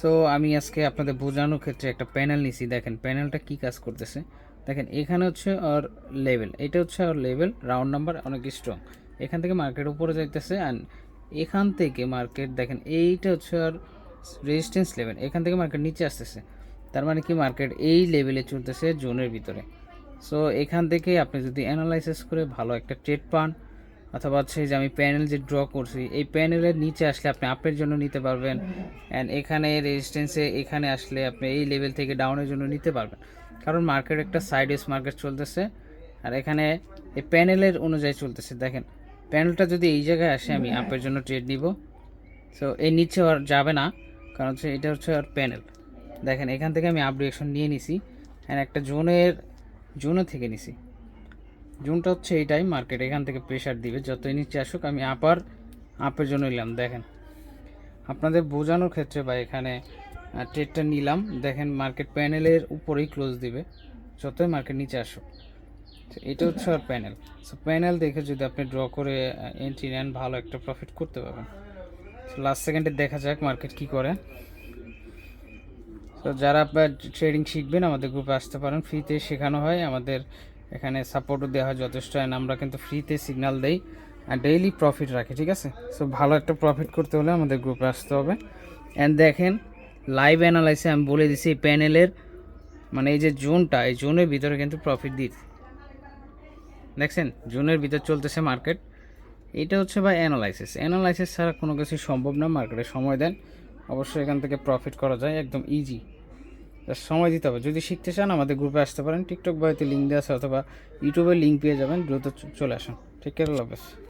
So আমি আজকে আপনাদের বোঝানোর ক্ষেত্রে একটা প্যানেল নিছি। দেখেন প্যানেলটা কি কাজ করতেছে? দেখেন, এখানে হচ্ছে ওর লেভেল এটা হচ্ছে ওর লেভেল রাউন্ড নাম্বার অনেক স্ট্রং এখান থেকে মার্কেট উপরে যাইতেছে অ্যান্ড এখান থেকে মার্কেট দেখেন, এইটা হচ্ছে ওর রেজিস্ট্যান্স লেভেল এখান থেকে মার্কেট নিচে আসতেছে। তার মানে কি মার্কেট এই লেভেলে চলতেছে জোনের ভিতরে। সো এখান থেকে আপনি যদি অ্যানালাইসিস করে ভালো একটা ট্রেড পান অথবা হচ্ছে যে আমি প্যানেল যে ড্র করছি, এই প্যানেলের নিচে আসলে আপনি আপের জন্য নিতে পারবেন অ্যান্ড এখানে রেজিস্ট্যান্সে এখানে আসলে আপনি এই লেভেল থেকে ডাউনের জন্য নিতে পারবেন। কারণ মার্কেট একটা সাইডওয়েজ মার্কেট চলতেছে আর এখানে এই প্যানেলের অনুযায়ী চলতেছে। দেখেন প্যানেলটা যদি এই জায়গায় আসে, আমি আপের জন্য ট্রেড নিব। সো এই নিচে আর যাবে না, কারণ হচ্ছে এটা হচ্ছে আর প্যানেল দেখেন, এখান থেকে আমি আপ ডিরেকশন নিয়ে নিছি অ্যান্ড একটা জোনের জোনে থেকে নিছি। জোনটা হচ্ছে এইটাই মার্কেট এখান থেকে প্রেশার দিবে। যতই নিচে আসুক, আমি আপার আপের জন্য নিলাম, দেখেন। আপনাদের বোঝানোর ক্ষেত্রে বা এখানে ট্রেডটা নিলাম। দেখেন মার্কেট প্যানেলের উপরেই ক্লোজ দিবে। যতই মার্কেট নিচে আসুক। এটা হচ্ছে আর প্যানেল সো প্যানেল দেখে যদি আপনি ড্র করে এন্ট্রি নেন, ভালো একটা প্রফিট করতে পারবেন। লাস্ট সেকেন্ডে দেখা যাক মার্কেট কি করে। তো যারা ট্রেডিং শিখবেন, আমাদের গ্রুপে আসতে পারেন। ফ্রিতে শেখানো হয় আমাদের এখানে সাপোর্টও দেওয়া হয় যথেষ্ট অ্যান্ড আমরা কিন্তু ফ্রিতে সিগন্যাল দেই আর ডেইলি প্রফিট রাখি, ঠিক আছে? সো ভালো একটা প্রফিট করতে হলে আমাদের গ্রুপে আসতে হবে। অ্যান্ড দেখেন লাইভ অ্যানালাইসে আমি বলে দিছি এই প্যানেলের মানে এই যে জোনটা, এই জোনের ভিতরে কিন্তু প্রফিট দিচ্ছে দেখছেন? জোনের ভিতর চলতেছে মার্কেট এটা হচ্ছে বা অ্যানালাইসিস অ্যানালাইসিস ছাড়া কোনো কিছু সম্ভব না মার্কেটে সময় দেন। অবশ্যই এখান থেকে প্রফিট করা যায়, একদম ইজি সময় দিতে হবে। যদি শিখতে চান, আমাদের গ্রুপে আসতে পারেন। টিকটক বয়তে লিঙ্ক দেওয়া আছে, অথবা ইউটিউবে লিঙ্ক পেয়ে যাবেন। দ্রুত চলে আসুন। ঠিক আছে আল্লাহ